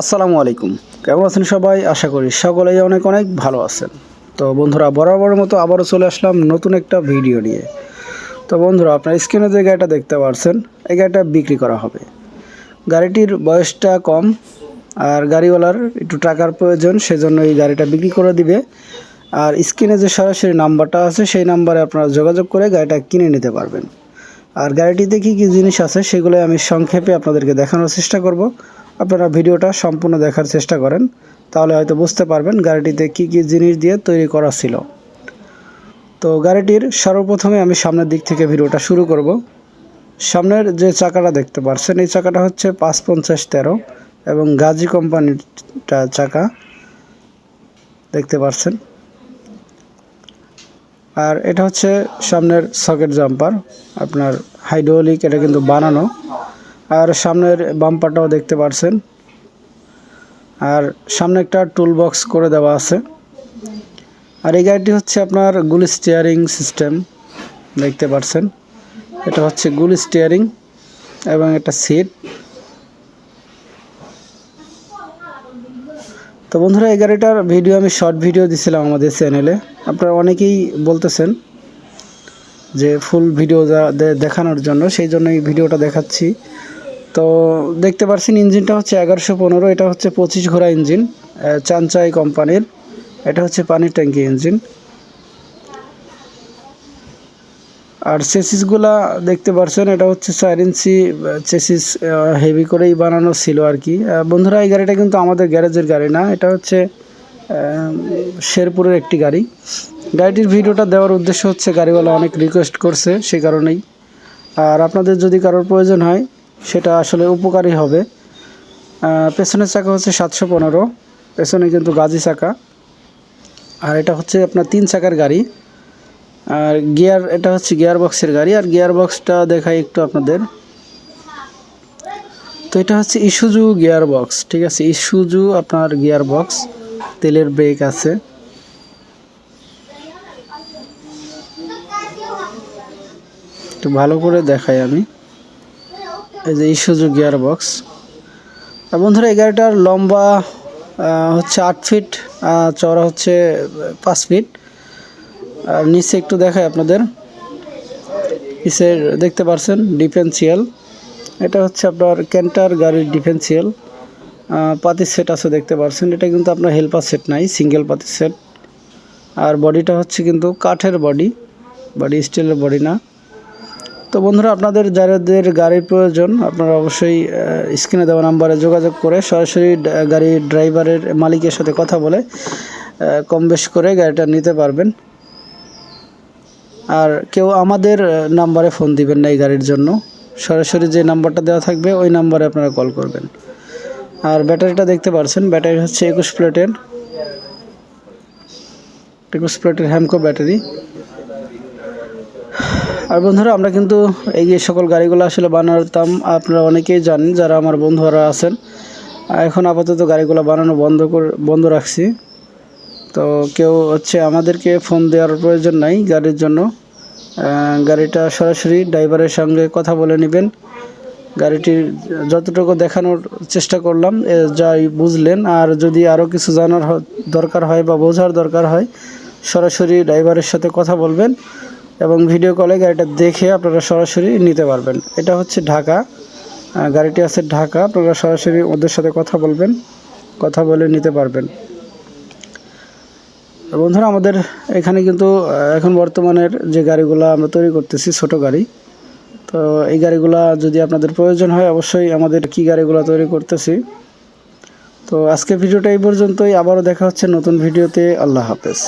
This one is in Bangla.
আসসালামু আলাইকুম। কেমন আছেন সবাই? আশা করি সকলেই অনেক অনেক ভালো আছেন। তো বন্ধুরা, বরাবরের মতো আবারও চলে আসলাম নতুন একটা ভিডিও নিয়ে। তো বন্ধুরা, আপনার স্ক্রিনে যে গাড়িটা দেখতে পারছেন, এই গাড়িটা বিক্রি করা হবে। গাড়িটির বয়সটা কম, আর গাড়িওয়ালার একটু টাকার প্রয়োজন, সেজন্য এই গাড়িটা বিক্রি করে দিবে। আর স্ক্রিনে যে সরাসরি নাম্বারটা আছে, সেই নাম্বারে আপনারা যোগাযোগ করে গাড়িটা কিনে নিতে পারবেন। আর গাড়িটিতে কী কী জিনিস আছে সেগুলো আমি সংক্ষেপে আপনাদেরকে দেখানোর চেষ্টা করব। আপনারা ভিডিওটা সম্পূর্ণ দেখার চেষ্টা করেন, তাহলে হয়তো বুঝতে পারবেন গাড়িটিতে কী কী জিনিস দিয়ে তৈরি করা ছিল। তো গাড়িটির সর্বপ্রথমে আমি সামনের দিক থেকে ভিডিওটা শুরু করব। সামনের যে চাকাটা দেখতে পাচ্ছেন এই চাকাটা হচ্ছে পাঁচ পঞ্চাশ তেরো এবং গাজী কোম্পানিটা চাকা দেখতে পাচ্ছেন আর এটা হচ্ছে সামনের সকেট জাম্পার, আপনার হাইড্রোলিক, এটা কিন্তু বানানো। আর সামনের বাম্পারটাও দেখতে পারছেন। আর সামনে একটা টুল বক্স করে দেওয়া আছে। আর এই গাড়িটি হচ্ছে আপনার গুল স্টিয়ারিং সিস্টেম দেখতে পাচ্ছেন এটা হচ্ছে গুল স্টিয়ারিং এবং একটা সিট তো বন্ধুরা, এই গাড়িটার ভিডিও আমি শর্ট ভিডিও দিছিলাম আমাদের চ্যানেলে আপনারা অনেকেই বলতেছেন যে ফুল ভিডিও দেখানোর জন্য, সেই জন্য এই ভিডিওটা দেখাচ্ছি। তো দেখতে পাচ্ছেন ইঞ্জিনটা হচ্ছে এগারোশো পনেরো, এটা হচ্ছে পঁচিশ ঘোড়া ইঞ্জিন চানচাই কোম্পানির, এটা হচ্ছে পানির ট্যাঙ্কি ইঞ্জিন। আর চেসিসগুলা দেখতে পাচ্ছেন এটা হচ্ছে চার ইঞ্চি চেসিস হেভি করেই বানানো ছিল আর কি। বন্ধুরা, এই গাড়িটা কিন্তু আমাদের গ্যারেজের গাড়ি না, এটা হচ্ছে শেরপুরের একটি গাড়ি। গাড়িটির ভিডিওটা দেওয়ার উদ্দেশ্য হচ্ছে, গাড়িওয়ালা অনেক রিকোয়েস্ট করছে সেই কারণেই। আর আপনাদের যদি কারোর প্রয়োজন হয় সেটা আসলে উপকারী হবে। পেছনের চাকা হচ্ছে সাতশো পনেরো, পেছনে কিন্তু গাজি চাকা। আর এটা হচ্ছে আপনার তিন চাকার গাড়ি। আর গিয়ার, এটা হচ্ছে গিয়ার বক্সের গাড়ি। আর গিয়ার বক্সটা দেখাই একটু আপনাদের। তো এটা হচ্ছে ইস্যুজু গিয়ার বক্স ঠিক আছে? ইস্যুজু আপনার গিয়ার বক্স তেলের ব্রেক আছে। একটু ভালো করে দেখাই আমি। এই যে ইস্যুজু গিয়ার বক্স বন্ধুরা, এই লম্বা হচ্ছে আট ফিট চওড়া হচ্ছে পাঁচ ফিট আর নিচে একটু দেখায় আপনাদের। নিচের দেখতে পারছেন ডিফেন্সিয়াল এটা হচ্ছে আপনার ক্যান্টার গাড়ির ডিফেন্সিয়াল পাতি সেট আছে দেখতে পারছেন। এটা কিন্তু আপনার হেল্পার সেট নাই সিঙ্গেল পাতি সেট আর বডিটা হচ্ছে কিন্তু কাঠের বডি বডি স্টিলের বডি না। তো বন্ধুরা, আপনাদের যাদের গাড়ির প্রয়োজন, আপনারা অবশ্যই স্ক্রিনে দেওয়া নাম্বারে যোগাযোগ করে সরাসরি গাড়ির ড্রাইভারের মালিকের সাথে কথা বলে কম বেশ করে গাড়িটা নিতে পারবেন। আর কেউ আমাদের নাম্বারে ফোন দিবেন না এই গাড়ির জন্য। সরাসরি যে নাম্বারটা দেওয়া থাকবে, ওই নাম্বারে আপনারা কল করবেন। আর ব্যাটারিটা দেখতে পারছেন, ব্যাটারি হচ্ছে একুশ প্লেটের। একুশ প্লেটের হ্যামকো ব্যাটারি। আর বন্ধুরা, আমরা কিন্তু এই যে সকল গাড়িগুলো আসলে বানাতাম আপনারা অনেকেই জানেন, যারা আমার বন্ধুরা আছেন। এখন আপাতত গাড়িগুলো বানানো বন্ধ করে, বন্ধ রাখছি। তো কেউ হচ্ছে আমাদেরকে ফোন দেওয়ার প্রয়োজন নাই গাড়ির জন্য। গাড়িটা সরাসরি ড্রাইভারের সঙ্গে কথা বলে নেবেন। গাড়িটির যতটুকু দেখানোর চেষ্টা করলাম যাই বুঝলেন। আর যদি আরও কিছু জানার দরকার হয় বা বোঝার দরকার হয়, সরাসরি ড্রাইভারের সাথে কথা বলবেন। এবং ভিডিও কলে গাড়িটা দেখে আপনারা সরাসরি নিতে পারবেন। এটা হচ্ছে ঢাকা। গাড়িটি আছে ঢাকা। আপনারা সরাসরি ওদের সাথে কথা বলবেন, কথা বলে নিতে পারবেন। বন্ধুরা, আমাদের এখানে কিন্তু এখন বর্তমানের যে গাড়িগুলো আমরা তৈরি করতেছি, ছোট গাড়ি। তো এই গাড়িগুলো যদি আপনাদের প্রয়োজন হয়, অবশ্যই আমাদের কি গাড়িগুলো তৈরি করতেছি। তো আজকে ভিডিওটা এই পর্যন্তই। আবারও দেখা হচ্ছে নতুন ভিডিওতে। আল্লাহ হাফেজ।